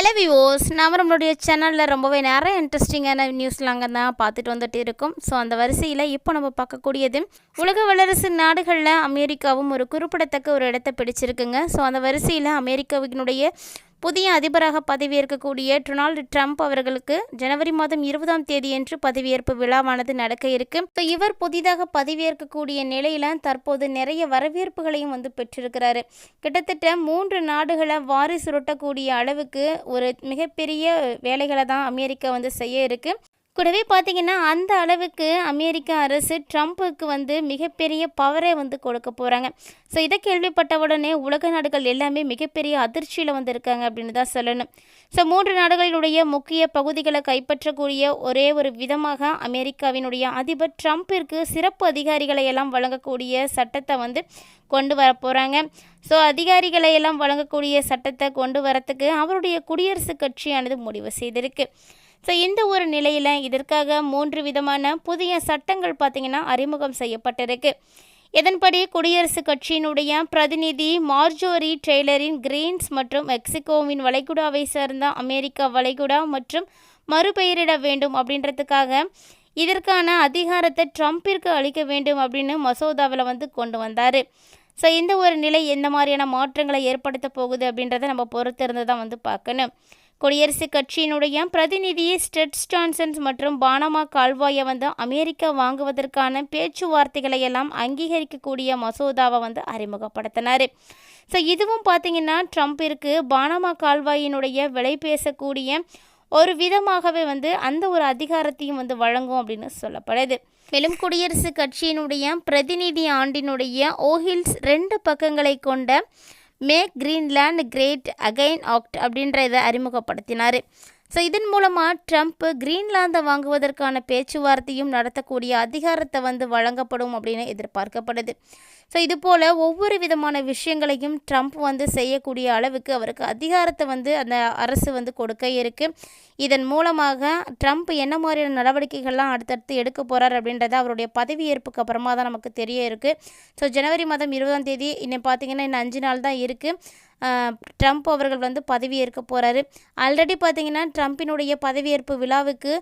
Hello விவோஸ் நாம் நம்மளுடைய சேனலில் ரொம்பவே நிறைய இன்ட்ரெஸ்டிங்கான நியூஸ்லாங்க தான் பார்த்துட்டு வந்துட்டு இருக்கோம். ஸோ அந்த வரிசையில் இப்போ நம்ம பார்க்கக்கூடியது உலக வல்லரசு நாடுகளில் அமெரிக்காவும் ஒரு குறிப்பிடத்தக்க ஒரு இடத்தை பிடிச்சிருக்குங்க. ஸோ அந்த வரிசையில் அமெரிக்காவினுடைய புதிய அதிபராக பதவியேற்கக்கூடிய டொனால்டு ட்ரம்ப் அவர்களுக்கு ஜனவரி மாதம் இருபதாம் தேதியன்று பதவியேற்பு விழாவானது நடக்க இருக்கு. ஸோ இவர் புதிதாக பதவியேற்கக்கூடிய நிலையில தற்போது நிறைய வரவேற்புகளையும் வந்து பெற்றிருக்கிறாரு. கிட்டத்தட்ட மூன்று நாடுகளை வாரி சுருட்டக்கூடிய அளவுக்கு ஒரு மிகப்பெரிய வேலைகளை தான் அமெரிக்கா வந்து செய்ய இருக்கு. கூடவே பார்த்தீங்கன்னா அந்த அளவுக்கு அமெரிக்க அரசு ட்ரம்ப்புக்கு வந்து மிகப்பெரிய பவரை வந்து கொடுக்க போகிறாங்க ஸோ இதை கேள்விப்பட்ட உடனே உலக நாடுகள் எல்லாமே மிகப்பெரிய அதிர்ச்சியில் வந்து இருக்காங்க அப்படின்னு தான் சொல்லணும். ஸோ மூன்று நாடுகளினுடைய முக்கிய பகுதிகளை கைப்பற்றக்கூடிய ஒரே ஒரு விதமாக அமெரிக்காவினுடைய அதிபர் ட்ரம்ப்பிற்கு சிறப்பு அதிகாரிகளை எல்லாம் வழங்கக்கூடிய சட்டத்தை வந்து கொண்டு வர போகிறாங்க ஸோ அதிகாரிகளை எல்லாம் வழங்கக்கூடிய சட்டத்தை கொண்டு வரத்துக்கு அவருடைய குடியரசுக் கட்சியானது முடிவு செய்திருக்கு. ஸோ இந்த ஒரு நிலையில் இதற்காக மூன்று விதமான புதிய சட்டங்கள் பார்த்திங்கன்னா அறிமுகம் செய்யப்பட்டிருக்கு. இதன்படி குடியரசுக் கட்சியினுடைய பிரதிநிதி மார்ஜோரி டெய்லரின் கிரீன்ஸ் மற்றும் மெக்சிகோவின் வளைகுடாவை சேர்ந்த அமெரிக்கா வளைகுடா மற்றும் மறுபெயரிட வேண்டும் அப்படின்றதுக்காக இதற்கான அதிகாரத்தை ட்ரம்ப்பிற்கு அளிக்க வேண்டும் அப்படின்னு மசோதாவில் வந்து கொண்டு வந்தார். ஸோ இந்த ஒரு நிலை எந்த மாதிரியான மாற்றங்களை ஏற்படுத்த போகுது அப்படின்றத நம்ம பொறுத்திருந்து தான் வந்து பார்க்கணும். குடியரசுக் கட்சியினுடைய பிரதிநிதி ஸ்டெட் ஜான்சன்ஸ் மற்றும் பானமா கால்வாயை வந்து அமெரிக்கா வாங்குவதற்கான பேச்சுவார்த்தைகளை எல்லாம் அங்கீகரிக்கக்கூடிய மசோதாவை வந்து அறிமுகப்படுத்தினார். ஸோ இதுவும் பார்த்தீங்கன்னா ட்ரம்ப்பிற்கு பானமா கால்வாயினுடைய விலை பேசக்கூடிய ஒரு விதமாகவே வந்து அந்த ஒரு அதிகாரத்தையும் வந்து வழங்கும் அப்படின்னு சொல்லப்படுது. மேலும் குடியரசுக் கட்சியினுடைய பிரதிநிதி ஆண்டினுடைய ஓஹில்ஸ் ரெண்டு பக்கங்களை கொண்ட make Greenland great again act அப்படின்ற இதை அறிமுகப்படுத்தினார். ஸோ இதன் மூலமாக ட்ரம்ப் கிரீன்லாந்தை வாங்குவதற்கான பேச்சுவார்த்தையும் நடத்தக்கூடிய அதிகாரத்தை வந்து வழங்கப்படும் அப்படின்னு எதிர்பார்க்கப்படுது. ஸோ இது போல் ஒவ்வொரு விதமான விஷயங்களையும் ட்ரம்ப் வந்து செய்யக்கூடிய அளவுக்கு அவருக்கு அதிகாரத்தை வந்து அந்த அரசு வந்து கொடுக்க இருக்குது இதன் மூலமாக ட்ரம்ப் என்ன மாதிரியான நடவடிக்கைகள்லாம் அடுத்தடுத்து எடுக்க போகிறார் அப்படின்றத அவருடைய பதவியேற்புக்கு அப்புறமா தான் நமக்கு தெரிய இருக்குது ஸோ ஜனவரி மாதம் இருபதாம் தேதி இன்னும் பார்த்தீங்கன்னா இன்னும் அஞ்சு நாள் தான் இருக்குது ட்ரம்ப் அவர்கள் வந்து பதவியேற்க போகிறாரு ஆல்ரெடி பார்த்தீங்கன்னா ட்ரம்ப்பினுடைய பதவியேற்பு விழாவுக்கு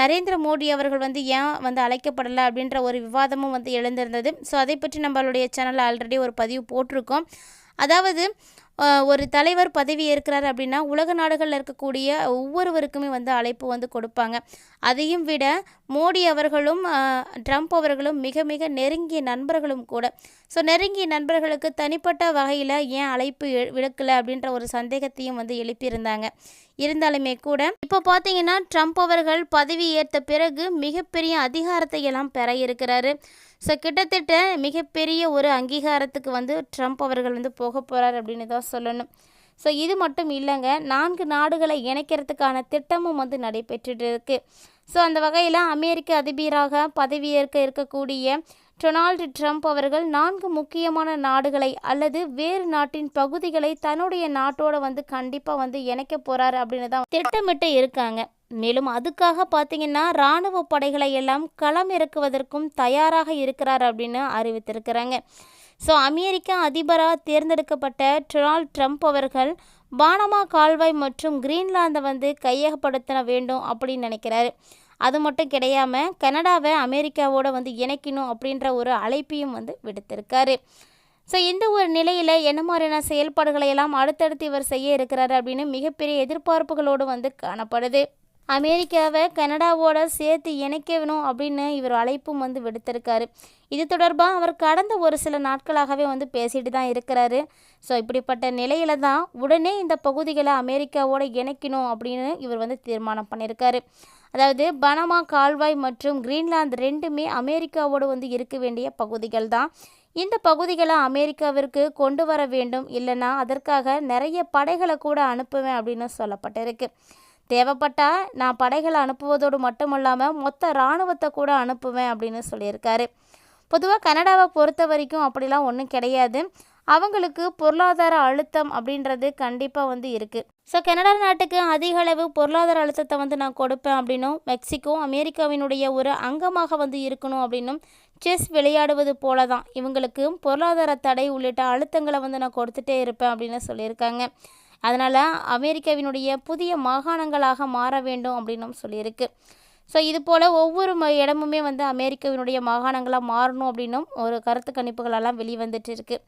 நரேந்திர மோடி அவர்கள் வந்து ஏன் வந்து அழைக்கப்படலை அப்படின்ற ஒரு விவாதமும் வந்து எழுந்திருந்தது. ஸோ அதை பற்றி நம்மளுடைய சேனலில் ஆல்ரெடி ஒரு பதிவு போட்டிருக்கோம். அதாவது ஒரு தலைவர் பதவி ஏற்கிறார் அப்படின்னா உலக நாடுகளில் இருக்கக்கூடிய ஒவ்வொருவருக்குமே வந்து அழைப்பு வந்து கொடுப்பாங்க. அதையும் விட மோடி அவர்களும் ட்ரம்ப் அவர்களும் மிக மிக நெருங்கிய நண்பர்களும் கூட. ஸோ நெருங்கிய நண்பர்களுக்கு தனிப்பட்ட வகையில் ஏன் அழைப்பு விடுக்கலை அப்படின்ற ஒரு சந்தேகத்தையும் வந்து எழுப்பியிருந்தாங்க. இருந்தாலுமே கூட இப்போ பார்த்தீங்கன்னா ட்ரம்ப் அவர்கள் பதவி ஏற்ற பிறகு மிகப்பெரிய அதிகாரத்தை எல்லாம் பெற இருக்கிறாரு. ஸோ கிட்டத்தட்ட மிகப்பெரிய ஒரு அங்கீகாரத்துக்கு வந்து ட்ரம்ப் அவர்கள் வந்து போக போகிறார் அப்படின்னு தான் சொல்லணும். ஸோ இது மட்டும் இல்லைங்க நான்கு நாடுகளை இணைக்கிறதுக்கான திட்டமும் வந்து நடைபெற்றுட்டு இருக்குது ஸோ அந்த வகையில் அமெரிக்க அதிபராக பதவியேற்க இருக்கக்கூடிய டொனால்டு ட்ரம்ப் அவர்கள் நான்கு முக்கியமான நாடுகளை அல்லது வேறு நாட்டின் பகுதிகளை தன்னுடைய நாட்டோட வந்து கண்டிப்பாக வந்து இணைக்க போகிறாரு அப்படின்னு தான் திட்டமிட்டு இருக்காங்க. மேலும் அதுக்காக பார்த்தீங்கன்னா இராணுவ படைகளை எல்லாம் களம் இறக்குவதற்கும் தயாராக இருக்கிறார் அப்படின்னு அறிவித்திருக்கிறாங்க. ஸோ அமெரிக்க அதிபராக தேர்ந்தெடுக்கப்பட்ட டொனால்ட் ட்ரம்ப் அவர்கள் பானமா கால்வாய் மற்றும் கிரீன்லாந்தை வந்து கையகப்படுத்த வேண்டும் அப்படின்னு நினைக்கிறாரு. அது மட்டும் கிடையாமல் கனடாவை அமெரிக்காவோட வந்து இணைக்கணும் அப்படின்ற ஒரு அழைப்பையும் வந்து விடுத்திருக்காரு. ஸோ இந்த ஒரு நிலையில் என்ன மாதிரியான செயல்பாடுகளை எல்லாம் அடுத்தடுத்து இவர் செய்ய இருக்கிறாரு அப்படின்னு மிகப்பெரிய எதிர்பார்ப்புகளோடு வந்து காணப்படுது. அமெரிக்காவை கனடாவோட சேர்த்து இணைக்கணும் அப்படின்னு இவர் அழைப்பும் வந்து விடுத்திருக்காரு. இது தொடர்பாக அவர் கடந்த ஒரு சில நாட்களாகவே வந்து பேசிட்டு தான் இருக்கிறாரு. ஸோ இப்படிப்பட்ட நிலையில தான் உடனே இந்த பகுதிகளை அமெரிக்காவோட இணைக்கணும் அப்படின்னு இவர் வந்து தீர்மானம் பண்ணியிருக்காரு. அதாவது பனமா கால்வாய் மற்றும் கிரீன்லாந்து ரெண்டுமே அமெரிக்காவோடு வந்து இருக்க வேண்டிய பகுதிகள் தான். இந்த பகுதிகளை அமெரிக்காவிற்கு கொண்டு வர வேண்டும். இல்லைன்னா அதற்காக நிறைய படைகளை கூட அனுப்புவேன் அப்படின்னு சொல்லப்பட்டிருக்கு. தேவைப்பட்டால் நான் படைகளை அனுப்புவதோடு மட்டுமல்லாமல் மொத்த இராணுவத்தை கூட அனுப்புவேன் அப்படின்னு சொல்லியிருக்காரு. பொதுவாக கனடாவை பொறுத்த வரைக்கும் அப்படிலாம் ஒன்றும் கிடையாது. அவங்களுக்கு பொருளாதார அழுத்தம் அப்படின்றது கண்டிப்பாக வந்து இருக்குது ஸோ கனடா நாட்டுக்கு அதிக அளவு பொருளாதார அழுத்தத்தை வந்து நான் கொடுப்பேன் அப்படின்னும் மெக்சிகோ அமெரிக்காவினுடைய ஒரு அங்கமாக வந்து இருக்கணும் அப்படின்னும் செஸ் விளையாடுவது போல தான் இவங்களுக்கு பொருளாதார தடை உள்ளிட்ட அழுத்தங்களை வந்து நான் கொடுத்துட்டே இருப்பேன் அப்படின்னு சொல்லியிருக்காங்க. அதனால் அமெரிக்காவினுடைய புதிய மாகாணங்களாக மாற வேண்டும் அப்படின்னும் சொல்லியிருக்கு. ஸோ இது போல் ஒவ்வொரு ம இடமுமே வந்து அமெரிக்காவினுடைய மாகாணங்களாக மாறணும் அப்படின்னும் ஒரு கருத்து கணிப்புகளெல்லாம் வெளிவந்துட்டு இருக்குது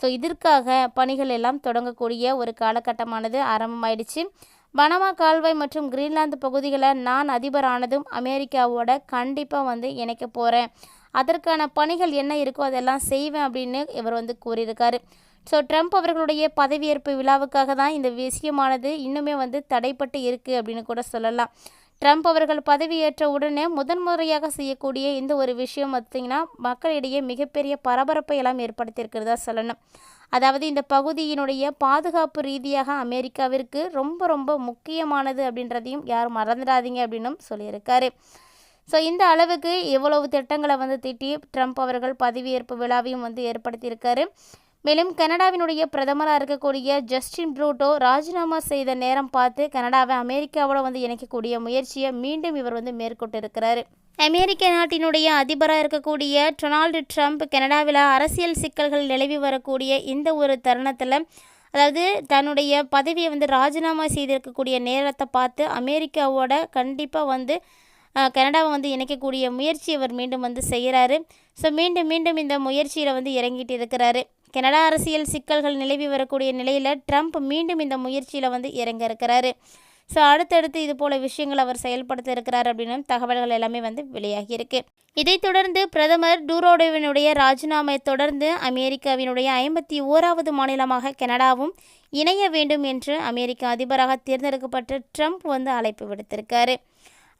ஸோ இதற்காக பணிகள் எல்லாம் தொடங்கக்கூடிய ஒரு காலகட்டமானது ஆரம்பமாயிடுச்சு. பனமா கால்வாய் மற்றும் கிரீன்லாந்து பகுதிகளை நான் அதிபரானதும் அமெரிக்காவோட கண்டிப்பாக வந்து இணைக்க போகிறேன் அதற்கான பணிகள் என்ன இருக்கோ அதெல்லாம் செய்வேன் அப்படின்னு இவர் வந்து கூறியிருக்காரு. ஸோ ட்ரம்ப் அவர்களுடைய பதவியேற்பு விழாவுக்காக தான் இந்த விஷயமானது இன்னுமே வந்து தடைப்பட்டு இருக்குது அப்படின்னு கூட சொல்லலாம். ட்ரம்ப் அவர்கள் பதவியேற்ற உடனே முதன்முறையாக செய்யக்கூடிய இந்த ஒரு விஷயம் பார்த்திங்கன்னா மக்களிடையே மிகப்பெரிய பரபரப்பை எல்லாம் ஏற்படுத்தியிருக்கிறதா சொல்லணும். அதாவது இந்த பகுதியினுடைய பாதுகாப்பு ரீதியாக அமெரிக்காவிற்கு ரொம்ப ரொம்ப முக்கியமானது அப்படின்றதையும் யாரும் மறந்துடாதீங்க அப்படின்னும் சொல்லியிருக்காரு. ஸோ இந்த அளவுக்கு எவ்வளவு திட்டங்களை வந்து திட்டி ட்ரம்ப் அவர்கள் பதவியேற்பு விழாவையும் வந்து ஏற்படுத்தியிருக்காரு. மேலும் கனடாவினுடைய பிரதமராக இருக்கக்கூடிய ஜஸ்டின் ப்ரூட்டோ ராஜினாமா செய்த நேரம் பார்த்து கனடாவை அமெரிக்காவோட வந்து இணைக்கக்கூடிய முயற்சியை மீண்டும் இவர் வந்து மேற்கொண்டிருக்கிறாரு. அமெரிக்க நாட்டினுடைய அதிபராக இருக்கக்கூடிய டொனால்டு ட்ரம்ப் கனடாவில் அரசியல் சிக்கல்கள் நிலவி வரக்கூடிய இந்த ஒரு தருணத்தில் அதாவது தன்னுடைய பதவியை வந்து ராஜினாமா செய்திருக்கக்கூடிய நேரத்தை பார்த்து அமெரிக்காவோட கண்டிப்பாக வந்து கனடாவை வந்து இணைக்கக்கூடிய முயற்சி அவர் மீண்டும் வந்து செய்கிறாரு ஸோ மீண்டும் மீண்டும் இந்த முயற்சியில் வந்து இறங்கிட்டு இருக்கிறாரு. கனடா அரசியல் சிக்கல்கள் நிலவி வரக்கூடிய நிலையில் ட்ரம்ப் மீண்டும் இந்த முயற்சியில் வந்து இறங்க இருக்கிறாரு. ஸோ அடுத்தடுத்து இது போல விஷயங்கள் அவர் செயல்படுத்த இருக்கிறார் அப்படின்னு தகவல்கள் எல்லாமே வந்து வெளியாகியிருக்கு இதைத் தொடர்ந்து பிரதமர் டூரோடோவினுடைய ராஜினாமை தொடர்ந்து அமெரிக்காவினுடைய ஐம்பத்தி ஓராவது மாநிலமாக கனடாவும் இணைய வேண்டும் என்று அமெரிக்க அதிபராக தேர்ந்தெடுக்கப்பட்ட ட்ரம்ப் வந்து அழைப்பு விடுத்திருக்காரு.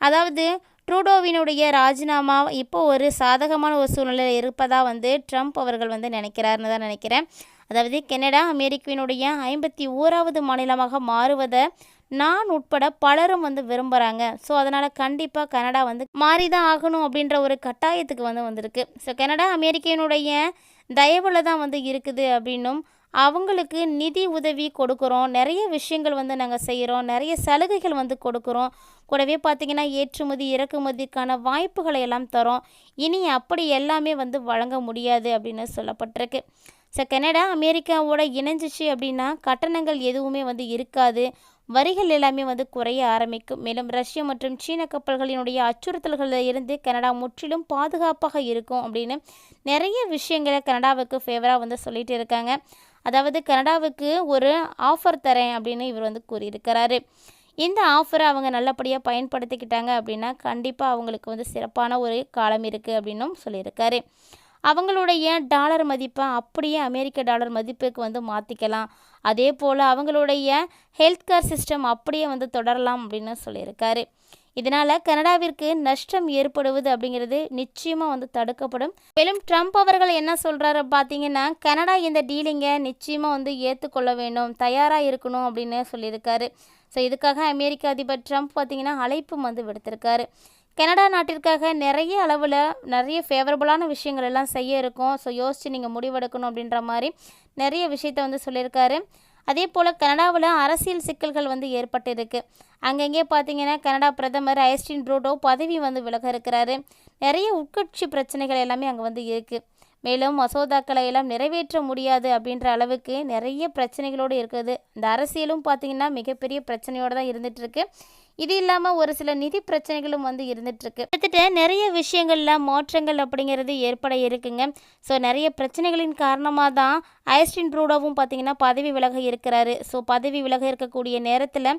அதாவது ட்ரூடோவினுடைய ராஜினாமா இப்போ ஒரு சாதகமான ஒரு சூழ்நிலையில் இருப்பதாக வந்து ட்ரம்ப் அவர்கள் வந்து நினைக்கிறாருன்னு தான் நினைக்கிறேன். அதாவது கனடா அமெரிக்காவினுடைய ஐம்பத்தி ஓராவது மாநிலமாக மாறுவதை நான் உட்பட பலரும் வந்து விரும்புகிறாங்க ஸோ அதனால் கண்டிப்பாக கனடா வந்து மாறி தான் ஆகணும் அப்படின்ற ஒரு கட்டாயத்துக்கு வந்து வந்திருக்கு. ஸோ கனடா அமெரிக்காவினுடைய தயவில் தான் வந்து இருக்குது அப்படின்னும் அவங்களுக்கு நிதி உதவி கொடுக்குறோம். நிறைய விஷயங்கள் வந்து நாங்கள் செய்கிறோம் நிறைய சலுகைகள் வந்து கொடுக்குறோம். கூடவே பார்த்திங்கன்னா ஏற்றுமதி இறக்குமதிக்கான வாய்ப்புகளை எல்லாம் தரோம். இனி அப்படி எல்லாமே வந்து வழங்க முடியாது அப்படின்னு சொல்லப்பட்டிருக்கு. ஸோ கனடா அமெரிக்காவோட இணைஞ்சிச்சு அப்படின்னா கட்டணங்கள் எதுவுமே வந்து இருக்காது. வரிகள் எல்லாமே வந்து குறைய ஆரம்பிக்கும். மேலும் ரஷ்யா மற்றும் சீன கப்பல்களினுடைய அச்சுறுத்தல்களில் இருந்து கனடா முற்றிலும் பாதுகாப்பாக இருக்கும் அப்படின்னு நிறைய விஷயங்களை கனடாவுக்கு ஃபேவராக வந்து சொல்லிட்டு இருக்காங்க. அதாவது கனடாவுக்கு ஒரு ஆஃபர் தரேன் அப்படின்னு இவர் வந்து கூறியிருக்கிறாரு. இந்த ஆஃபரை அவங்க நல்லபடியாக பயன்படுத்திக்கிட்டாங்க அப்படின்னா கண்டிப்பாக அவங்களுக்கு வந்து சிறப்பான ஒரு காலம் இருக்குது அப்படின்னும் சொல்லியிருக்காரு. அவங்களுடைய டாலர் மதிப்பை அப்படியே அமெரிக்க டாலர் மதிப்புக்கு வந்து மாற்றிக்கலாம் அதே போல் அவங்களுடைய ஹெல்த் கேர் சிஸ்டம் அப்படியே வந்து தொடரலாம் அப்படின்னு சொல்லியிருக்காரு. இதனால் கனடாவிற்கு நஷ்டம் ஏற்படுவது அப்படிங்கிறது நிச்சயமாக வந்து தடுக்கப்படும். மேலும் ட்ரம்ப் அவர்கள் என்ன சொல்கிறாரு பார்த்தீங்கன்னா கனடா இந்த டீலிங்கை நிச்சயமாக வந்து ஏற்றுக்கொள்ள வேண்டும் தயாராக இருக்கணும் அப்படின்னு சொல்லியிருக்காரு. ஸோ இதுக்காக அமெரிக்க அதிபர் ட்ரம்ப் பார்த்தீங்கன்னா அழைப்பும் வந்து விடுத்திருக்காரு. கனடா நாட்டிற்காக நிறைய அளவில் நிறைய ஃபேவரபுளான விஷயங்கள் எல்லாம் செய்ய இருக்கும். ஸோ யோசித்து நீங்கள் முடிவெடுக்கணும் அப்படின்ற மாதிரி நிறைய விஷயத்த வந்து சொல்லியிருக்காரு. அதே போல் கனடாவில் அரசியல் சிக்கல்கள் வந்து ஏற்பட்டிருக்கு. அங்கங்கே பார்த்தீங்கன்னா கனடா பிரதமர் ஐஸ்டின் ப்ரூடோ பதவி வந்து விலக இருக்கிறாரு. நிறைய உட்கட்சி பிரச்சனைகள் எல்லாமே அங்கே வந்து இருக்குது மேலும் மசோதாக்களை எல்லாம் நிறைவேற்ற முடியாது அப்படின்ற அளவுக்கு நிறைய பிரச்சனைகளோடு இருக்குது. இந்த அரசியலும் பார்த்திங்கன்னா மிகப்பெரிய பிரச்சனையோடு தான் இருந்துகிட்ருக்கு இது இல்லாமல் ஒரு சில நிதி பிரச்சனைகளும் வந்து இருந்துகிட்ருக்கு கிட்டத்தட்ட நிறைய விஷயங்களில் மாற்றங்கள் அப்படிங்கிறது ஏற்பட இருக்குங்க. ஸோ நிறைய பிரச்சனைகளின் காரணமாக தான் ஐஸ்டின் ப்ரூடோவும் பார்த்தீங்கன்னா பதவி விலக இருக்கிறாரு. ஸோ பதவி விலக இருக்கக்கூடிய நேரத்தில்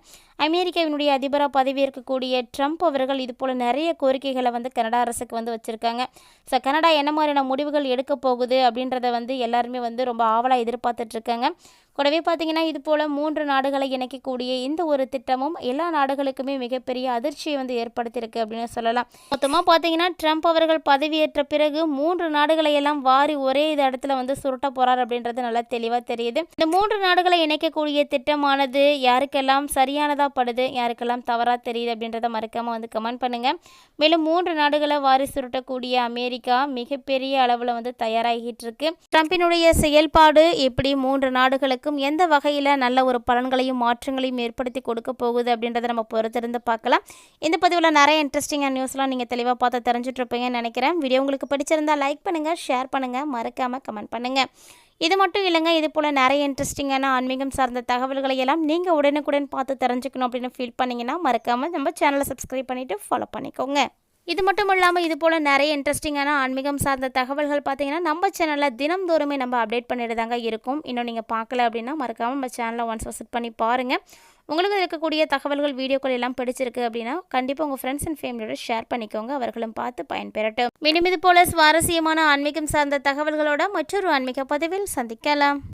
அமெரிக்காவினுடைய அதிபராக பதவி இருக்கக்கூடிய ட்ரம்ப் அவர்கள் இது போல் நிறைய கோரிக்கைகளை வந்து கனடா அரசுக்கு வந்து வச்சுருக்காங்க. ஸோ கனடா என்ன மாதிரியான முடிவுகள் எடுக்க போகுது அப்படின்றத வந்து எல்லாருமே வந்து ரொம்ப ஆவலாக எதிர்பார்த்துட்ருக்காங்க கூடவே பார்த்தீங்கன்னா இது போல் மூன்று நாடுகளை இணைக்கக்கூடிய இந்த ஒரு திட்டமும் எல்லா நாடுகளுக்குமே மிகப்பெரிய அதிர்ச்சியை வந்து ஏற்படுத்தியிருக்கு அப்படின்னு சொல்லலாம். மொத்தமாக பார்த்தீங்கன்னா ட்ரம்ப் அவர்கள் பதவியேற்ற பிறகு மூன்று நாடுகளை எல்லாம் வாரி ஒரே இது இடத்துல வந்து சுருட்ட போகிறார் அப்படின்றது நல்லா தெளிவாக தெரியுது. இந்த மூன்று நாடுகளை இணைக்கக்கூடிய திட்டமானது யாருக்கெல்லாம் சரியானதாக படுது யாருக்கெல்லாம் தவறாக தெரியுது அப்படின்றத மறக்காமல் வந்து கமெண்ட் பண்ணுங்கள் மேலும் மூன்று நாடுகளை வாரி சுருட்டக்கூடிய அமெரிக்கா மிகப்பெரிய அளவில் வந்து தயாராகிட்டு இருக்கு. ட்ரம்பினுடைய செயல்பாடு எப்படி? மூன்று நாடுகளுக்கு மக்களுக்கும் எந்த வகையில் நல்ல ஒரு பலன்களையும் மாற்றங்களையும் ஏற்படுத்தி கொடுக்க போகுது அப்படின்றத நம்ம பொறுத்திருந்து பார்க்கலாம். இந்த பதிவில் நிறைய இன்ட்ரெஸ்டிங்கான நியூஸ்லாம் நீங்கள் தெளிவாக பார்த்து தெரிஞ்சுட்ருப்பீங்கன்னு நினைக்கிறேன். வீடியோ உங்களுக்கு பிடிச்சிருந்தால் லைக் பண்ணுங்கள் ஷேர் பண்ணுங்கள் மறக்காமல் கமெண்ட் பண்ணுங்கள் இது மட்டும் இல்லைங்க இது போல் நிறைய இன்ட்ரெஸ்டிங்கான ஆன்மீகம் சார்ந்த தகவல்களை எல்லாம் நீங்கள் உடனுக்குடன் பார்த்து தெரிஞ்சுக்கணும் அப்படின்னு ஃபீல் பண்ணிங்கன்னா மறக்காமல் நம்ம சேனலை சப்ஸ்கிரைப் பண்ணிவிட்டு ஃபாலோ பண்ணிக்கோங்க. இது மட்டும் இல்லாமல் இது போல் நிறைய இன்ட்ரெஸ்டிங்கான ஆன்மீகம் சார்ந்த தகவல்கள் பார்த்தீங்கன்னா நம்ம சேனலில் தினம்தோறுமே நம்ம அப்டேட் பண்ணிட்டு தாங்க இருக்கும். இன்னும் நீங்கள் பார்க்கல அப்படின்னா மறக்காமல் நம்ம சேனலை ஒன்ஸ் விசிட் பண்ணி பாருங்கள் உங்களுக்கு இருக்கக்கூடிய தகவல்கள் வீடியோக்கள் எல்லாம் பிடிச்சிருக்கு அப்படின்னா கண்டிப்பாக உங்கள் ஃப்ரெண்ட்ஸ் அண்ட் ஃபேமிலியோட ஷேர் பண்ணிக்கோங்க. அவர்களும் பார்த்து பயன்பெறட்டும். மீண்டும் இது போல சுவாரஸ்யமான ஆன்மீகம் சார்ந்த தகவல்களோட மற்றொரு ஆன்மீக பதிவில் சந்திக்கலாம்.